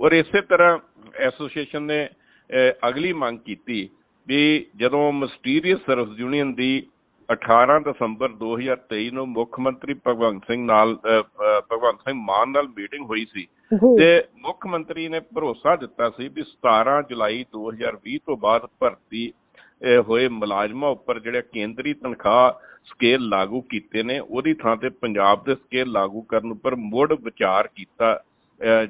ਔਰ ਇਸੇ ਤਰ੍ਹਾਂ ਐਸੋਸੀਏਸ਼ਨ ਨੇ ਅਗਲੀ ਮੰਗ ਕੀਤੀ ਵੀ ਜਦੋਂ ਮਸਟੀਰੀਅਸ ਸਰਵਿਸ ਯੂਨੀਅਨ ਦੀ 18 ਦਸੰਬਰ 2023 ਨੂੰ ਮੁੱਖ ਮੰਤਰੀ ਭਗਵੰਤ ਸਿੰਘ ਨਾਲ ਭਗਵੰਤ ਸਿੰਘ ਮਾਨ ਨਾਲ ਮੀਟਿੰਗ ਹੋਈ ਸੀ ਤੇ ਮੁੱਖ ਮੰਤਰੀ ਨੇ ਭਰੋਸਾ ਦਿੱਤਾ ਸੀ ਵੀ 17 ਜੁਲਾਈ 2020 ਤੋਂ ਬਾਅਦ ਭਰਤੀ ਹੋਏ ਮੁਲਾਜ਼ਮਾਂ ਉੱਪਰ ਜਿਹੜੇ ਕੇਂਦਰੀ ਤਨਖਾਹ ਸਕੇਲ ਲਾਗੂ ਕੀਤੇ ਨੇ ਉਹਦੀ ਥਾਂ ਤੇ ਪੰਜਾਬ ਦੇ ਸਕੇਲ ਲਾਗੂ ਕਰਨ ਉੱਪਰ ਮੁੜ ਵਿਚਾਰ ਕੀਤਾ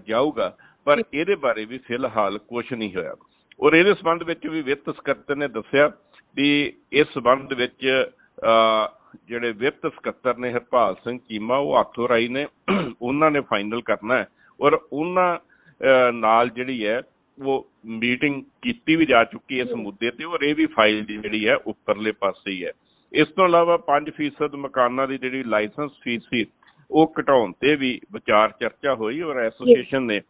ਜਾਊਗਾ। ਪਰ ਇਹਦੇ ਬਾਰੇ ਵੀ ਫਿਲਹਾਲ ਕੁਝ ਨਹੀਂ ਹੋਇਆ। ਔਰ ਇਹਦੇ ਸੰਬੰਧ ਵਿੱਚ ਵੀ ਵਿੱਤ ਸਕੱਤਰ ਨੇ ਦੱਸਿਆ ਵੀ ਇਸ ਸੰਬੰਧ ਵਿੱਚ ਜਿਹੜੇ ਵਿੱਤ ਸਕੱਤਰ ਨੇ ਹਰਪਾਲ ਸਿੰਘ ਚੀਮਾ ਉਹ ਹੱਥੋਂ ਰਾਈ ਨੇ ਉਹਨਾਂ ਨੇ ਫਾਈਨਲ ਕਰਨਾ ਹੈ। ਔਰ ਉਹਨਾਂ ਨਾਲ ਜਿਹੜੀ ਹੈ ਉਹ ਮੀਟਿੰਗ ਕੀਤੀ ਵੀ ਜਾ ਚੁੱਕੀ ਹੈ ਇਸ ਮੁੱਦੇ ਤੇ ਔਰ ਇਹ ਵੀ ਫਾਈਲ ਜਿਹੜੀ ਹੈ ਉੱਪਰਲੇ ਪਾਸੇ ਹੀ ਹੈ। ਇਸ ਤੋਂ ਇਲਾਵਾ 5% ਮਕਾਨਾਂ ਦੀ ਜਿਹੜੀ ਲਾਇਸੈਂਸ ਫੀਸ ਸੀ ਉਹ ਘਟਾਉਣ ਤੇ ਵੀ ਵਿਚਾਰ ਚਰਚਾ ਹੋਈ ਔਰ ਐਸੋਸੀਏਸ਼ਨ ਨੇ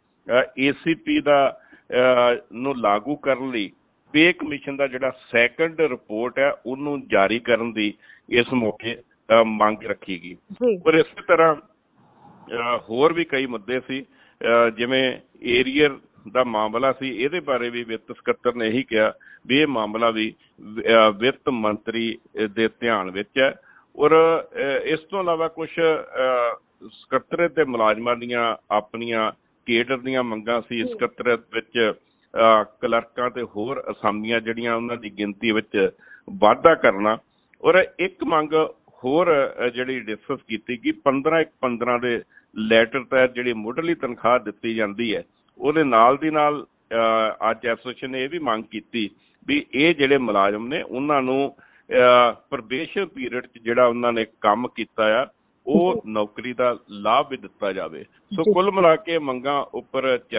ਏਸੀਪੀ ਦਾ ਨੂੰ ਲਾਗੂ ਕਰਨ ਲਈ ਪੇ ਕਮਿਸ਼ਨ ਦਾ ਜਿਹੜਾ ਸੈਕੰਡ ਰਿਪੋਰਟ ਹੈ ਉਹਨੂੰ ਜਾਰੀ ਕਰਨ ਦੀ ਇਸ ਮੌਕੇ ਮੰਗ ਰੱਖੀ ਗਈ। ਪਰ ਇਸੇ ਤਰ੍ਹਾਂ ਹੋਰ ਵੀ ਕਈ ਮੁੱਦੇ ਸੀ ਜਿਵੇਂ ਏਰੀਅਰ ਦਾ ਮਾਮਲਾ ਸੀ ਇਹਦੇ ਬਾਰੇ ਵੀ ਵਿੱਤ ਸਕੱਤਰ ਨੇ ਇਹੀ ਕਿਹਾ ਵੀ ਇਹ ਮਾਮਲਾ ਵੀ ਵਿੱਤ ਮੰਤਰੀ ਦੇ ਧਿਆਨ ਵਿੱਚ ਹੈ। ਔਰ ਇਸ ਤੋਂ ਇਲਾਵਾ ਕੁਝ ਸਕੱਤਰੇਤ ਤੇ ਮੁਲਾਜ਼ਮਾਂ ਦੀਆਂ ਆਪਣੀਆਂ ਕੇਡਰ ਦੀਆਂ ਮੰਗਾਂ ਸੀ ਸਕੱਤਰੇਤ ਵਿੱਚ ਕਲਰਕਾਂ ਤੇ ਹੋਰ ਅਸਾਮੀਆਂ ਜਿਹੜੀਆਂ ਉਹਨਾਂ ਦੀ ਗਿਣਤੀ ਵਿੱਚ ਵਾਧਾ ਕਰਨਾ। ਔਰ ਇੱਕ ਮੰਗ ਹੋਰ ਜਿਹੜੀ ਡਿਸਕਸ ਕੀਤੀ ਕਿ 15 ਇੱਕ 15 ਦੇ ਲੈਟਰ ਤਹਿਤ ਜਿਹੜੀ ਮੁੱਢਲੀ ਤਨਖਾਹ ਦਿੱਤੀ ਜਾਂਦੀ ਹੈ ਉਹਦੇ ਨਾਲ ਦੀ ਨਾਲ ਅੱਜ ਐਸੋਸੀਏਸ਼ਨ ਨੇ ਇਹ ਵੀ ਮੰਗ ਕੀਤੀ ਵੀ ਇਹ ਜਿਹੜੇ ਮੁਲਾਜ਼ਮ ਨੇ ਉਹਨਾਂ ਨੂੰ ਪ੍ਰਬੇਸ਼ਨ ਪੀਰੀਅਡ 'ਚ ਜਿਹੜਾ ਉਹਨਾਂ ਨੇ ਕੰਮ ਕੀਤਾ ਆ ਉਹ ਨੌਕਰੀ ਦਾ ਲਾਭ ਵੀ ਦਿੱਤਾ ਜਾਵੇ ਸੋ। ਕੁੱਲ ਮਿਲਾ ਕੇ ਮੰਗਾਂ ਉੱਪਰ